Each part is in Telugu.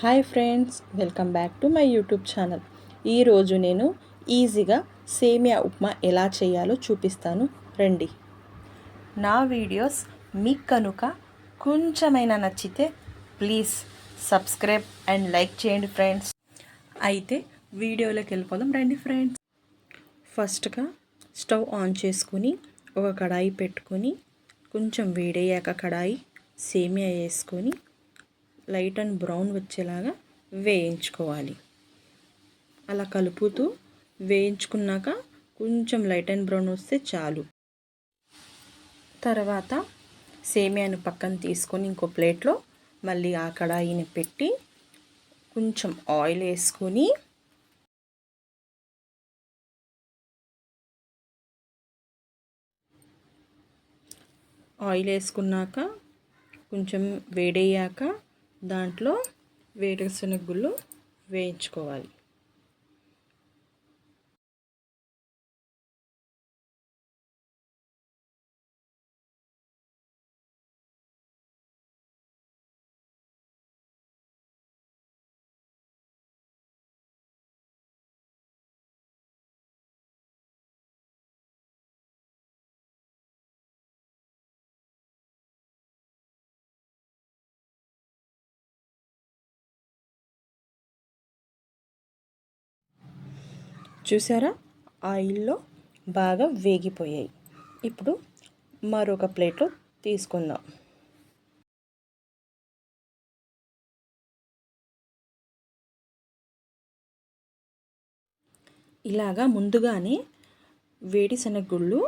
Hi friends welcome back to my YouTube channel. ఈరోజు నేను ఈజీగా సేమియా ఉప్మా ఎలా చేయాలో చూపిస్తాను. రండి. నా వీడియోస్ మీకు కనుక కొంచెమైనా నచ్చితే ప్లీజ్ సబ్స్క్రైబ్ అండ్ లైక్ చేయండి ఫ్రెండ్స్. అయితే వీడియోలోకి వెళ్ళిపోదాం. రండి ఫ్రెండ్స్. ఫస్ట్గా స్టవ్ ఆన్ చేసుకుని ఒక కడాయి పెట్టుకొని కొంచెం వేడయ్యాక కడాయి సేమియా వేసుకొని లైట్ అండ్ బ్రౌన్ వచ్చేలాగా వేయించుకోవాలి. అలా కలుపుతూ వేయించుకున్నాక కొంచెం లైట్ అండ్ బ్రౌన్ వస్తే చాలు. తర్వాత సేమియాను పక్కన తీసుకొని ఇంకో ప్లేట్లో మళ్ళీ ఆ కడాయిని పెట్టి కొంచెం ఆయిల్ వేసుకొని ఆయిల్ వేసుకున్నాక కొంచెం వేడయ్యాక దాంట్లో వేరుశనగ గుళ్ళు వేయించుకోవాలి. చూసారా? ఆయిల్లో బాగా వేగిపోయాయి. ఇప్పుడు మరొక ప్లేట్లో తీసుకుందాం. ఇలాగా ముందుగానే వేడిశనగుళ్ళు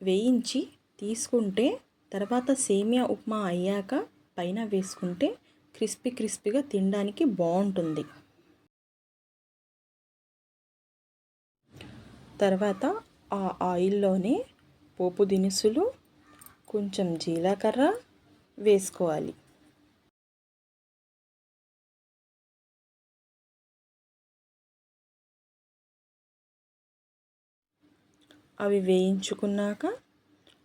వేయించి తీసుకుంటే తర్వాత సేమియా ఉప్మా అయ్యాక పైన వేసుకుంటే క్రిస్పీ క్రిస్పీగా తినడానికి బాగుంటుంది. తర్వాత ఆ ఆయిల్లోనే పోపు దినుసులు కొంచెం జీలకర్ర వేసుకోవాలి. అవి వేయించుకున్నాక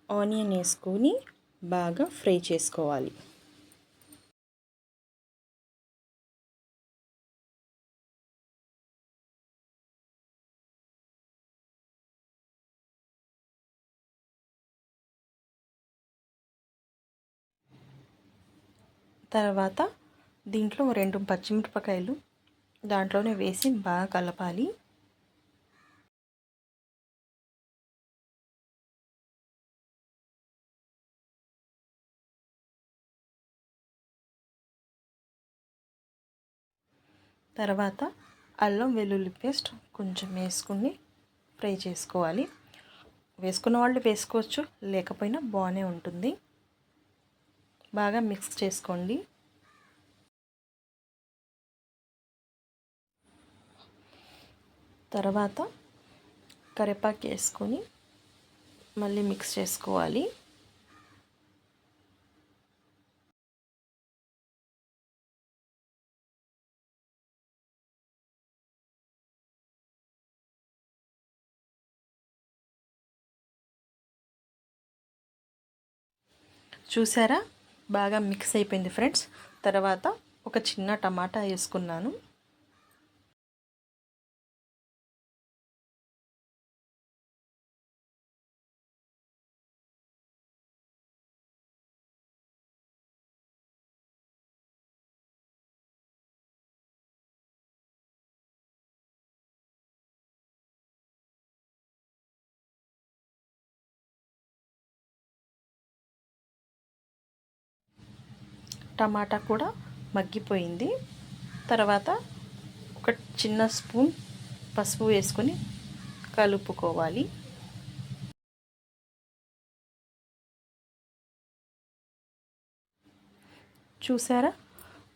ఆనియన్ వేసుకొని బాగా ఫ్రై చేసుకోవాలి. తర్వాత దీంట్లో రెండు పచ్చిమిరపకాయలు దాంట్లోనే వేసి బాగా కలపాలి. తర్వాత అల్లం వెల్లుల్లి పేస్ట్ కొంచెం వేసుకుని ఫ్రై చేసుకోవాలి. వేసుకున్న వాళ్ళు వేసుకోవచ్చు లేకపోయినా బాగానే ఉంటుంది. బాగా మిక్స్ చేసుకోండి. తర్వాత కరివేపాకు వేసుకొని మళ్ళీ మిక్స్ చేసుకోవాలి. చూసారా? బాగా మిక్స్ అయిపోయింది ఫ్రెండ్స్. తర్వాత ఒక చిన్న టమాటా వేసుకున్నాను. టమాటా కూడా మగ్గిపోయింది. తర్వాత ఒక చిన్న స్పూన్ పసుపు వేసుకొని కలుపుకోవాలి. చూసారా?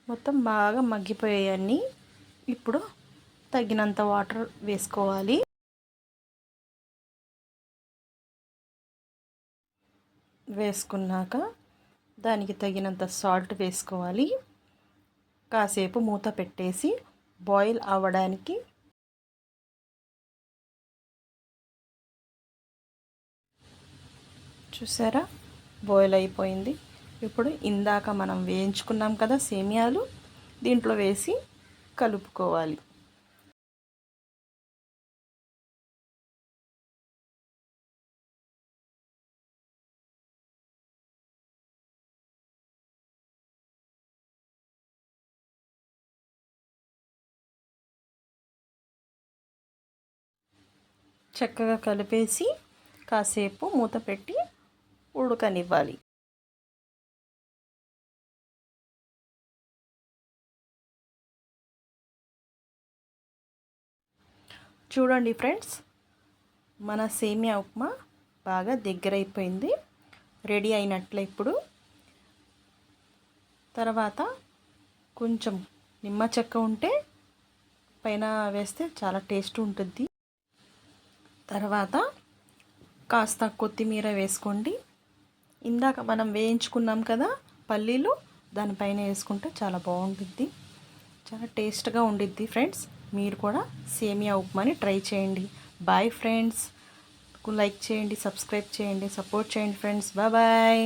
మొత్తం బాగా మగ్గిపోయాయన్నీ ఇప్పుడు తగినంత వాటర్ వేసుకోవాలి. వేసుకున్నాక దానికి తగినంత సాల్ట్ వేసుకోవాలి. కాసేపు మూత పెట్టేసి బాయిల్ అవ్వడానికి చూసారా? బాయిల్ అయిపోయింది. ఇప్పుడు ఇందాక మనం వేయించుకున్నాం కదా సేమియాలు దీంట్లో వేసి కలుపుకోవాలి. చక్కగా కలిపేసి కాసేపు మూత పెట్టి ఉడకనివ్వాలి. చూడండి ఫ్రెండ్స్ మన సేమియా ఉప్మా బాగా దగ్గరైపోయింది. రెడీ అయినట్లే ఇప్పుడు. తర్వాత కొంచెం నిమ్మ చెక్క ఉంటే పైన వేస్తే చాలా టేస్ట్ ఉంటుంది. తర్వాత కాస్త కొత్తిమీర వేసుకోండి. ఇందాక మనం వేయించుకున్నాం కదా పల్లీలు దానిపైన వేసుకుంటే చాలా బాగుంటుంది చాలా టేస్ట్గా ఉండిద్ది ఫ్రెండ్స్. మీరు కూడా సేమియా ఉప్మాని ట్రై చేయండి. బాయ్ ఫ్రెండ్స్ లైక్ చేయండి సబ్స్క్రైబ్ చేయండి సపోర్ట్ చేయండి ఫ్రెండ్స్. Bye bye